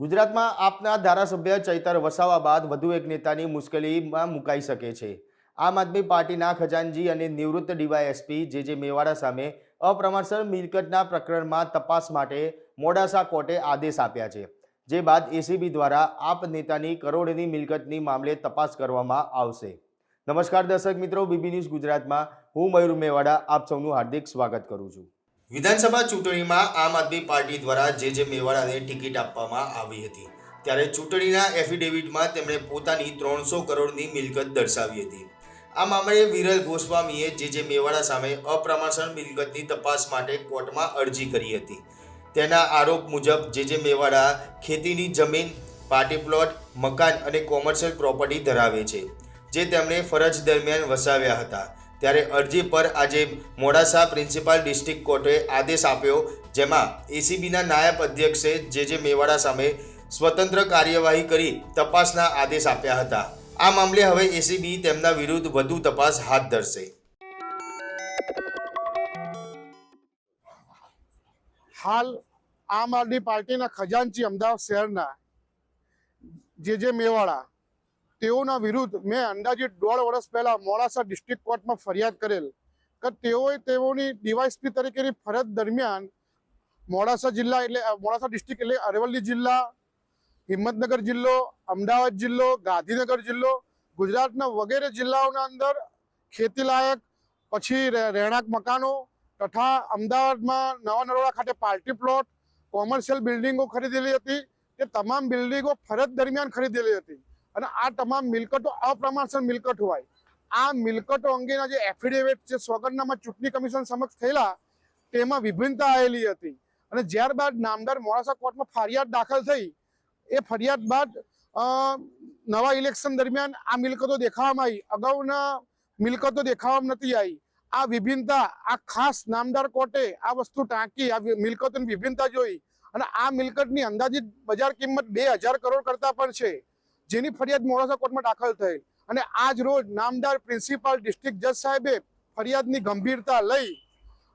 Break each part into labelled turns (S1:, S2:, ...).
S1: ગુજરાતમાં આપના ધારાસભ્ય ચૈતર વસાવા બાદ વધુ એક નેતાની મુશ્કેલીમાં મુકાઈ શકે છે. આમ આદમી પાર્ટીના ખજાનજી અને નિવૃત્ત ડીવાયએસપી જે જે મેવાડા સામે અપ્રમાણસર મિલકતના પ્રકરણમાં તપાસ માટે મોડાસા કોર્ટે આદેશ આપ્યા છે. જે બાદ એસીબી દ્વારા આપ નેતાની કરોડની મિલકતની મામલે તપાસ કરવામાં આવશે. નમસ્કાર દર્શક મિત્રો, બીબી ન્યૂઝ ગુજરાતમાં હું મયુર મેવાડા, આપ સૌનું હાર્દિક સ્વાગત કરું છું. વિધાનસભા ચૂંટણીમાં આમ આદમી પાર્ટી દ્વારા જે જે મેવાડાને ટિકિટ આપવામાં આવી હતી, ત્યારે ચૂંટણીના એફિડેવિટમાં તેમણે પોતાની ત્રણસો કરોડની મિલકત દર્શાવી હતી. આ મામલે વિરલ ગોસ્વામીએ જે જે મેવાડા સામે અપ્રમાણસર મિલકતની તપાસ માટે કોર્ટમાં અરજી કરી હતી. તેના આરોપ મુજબ જે જે મેવાડા ખેતીની જમીન, પાર્ટી પ્લોટ, મકાન અને કોમર્શિયલ પ્રોપર્ટી ધરાવે છે, જે તેમણે ફરજ દરમિયાન વસાવ્યા હતા. ત્યારે અરજી પર આજે મોડાસા પ્રિન્સિપાલ ડિસ્ટ્રિક્ટ કોર્ટે આદેશ આપ્યો, જેમાં એસીબીના નાયબ અધ્યક્ષે જે જે મેવાડા સામે સ્વતંત્ર કાર્યવાહી કરી તપાસના આદેશ આપ્યા હતા. આ મામલે હવે એસીબી તેમના વિરુદ્ધ વધુ તપાસ હાથ ધરશે.
S2: હાલ આમ આદમી પાર્ટીના ખજાનચી અમદાવાદ શહેરના જે જે મેવાડા તેઓના વિરુદ્ધ મેં અંદાજિત દોઢ વર્ષ પહેલા મોડાસા ડિસ્ટ્રિક્ટ કોર્ટમાં ફરિયાદ કરેલ. કે તેઓએ તેઓની ડીવાયસપી તરીકેની ફરજ દરમિયાન મોડાસા જિલ્લા એટલે મોડાસા ડિસ્ટ્રિક્ટ એટલે અરવલ્લી જિલ્લા, હિંમતનગર જિલ્લો, અમદાવાદ જિલ્લો, ગાંધીનગર જિલ્લો, ગુજરાતના વગેરે જિલ્લાઓના અંદર ખેતીલાયક, પછી રહેણાંક મકાનો તથા અમદાવાદમાં નવા નરોડા ખાતે પાર્ટી પ્લોટ, કોમર્શિયલ બિલ્ડિંગો ખરીદેલી હતી. તે તમામ બિલ્ડિંગો ફરજ દરમિયાન ખરીદેલી હતી. અને આ તમામ મિલકતો અપ્રમાણસર મિલકત હોય. આ મિલકતો અંગેના જે એફિડેવિટ જે સોગંદનામા ચૂંટણી કમિશન સમક્ષ થયેલા, તેમાં વિભિન્નતા આવેલી હતી. અને ત્યારબાદ નામદાર મોડાસા કોર્ટમાં ફરિયાદ દાખલ થઈ, એ ફરિયાદ બાદ નવા ઇલેક્શન દરમિયાન આ મિલકતો દેખાવામાં આવી. અગાઉના મિલકતો દેખાવામાં નથી આવી. આ વિભિન્નતા, આ ખાસ નામદાર કોર્ટે આ વસ્તુ ટાંકી, આ મિલકતોની વિભિન્નતા જોઈ. અને આ મિલકતની અંદાજિત બજાર કિંમત બે કરોડ કરતાં પણ છે. જેની ફરિયાદ મોડાસા કોર્ટમાં દાખલ થઈ. અને આજ રોજ નામદાર પ્રિન્સિપાલ ડિસ્ટ્રિક્ટ જજ સાહેબે ફરિયાદની ગંભીરતા લઈ,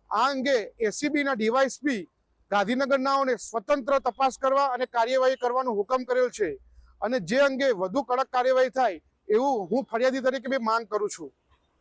S2: આ અંગે એસીબીના ડીવાયસપી ગાંધીનગરનાઓને સ્વતંત્ર તપાસ કરવા અને કાર્યવાહી કરવાનો હુકમ કરેલ છે. અને જે અંગે વધુ કડક કાર્યવાહી થાય, એવું હું ફરિયાદી તરીકે બી માંગ કરું છું.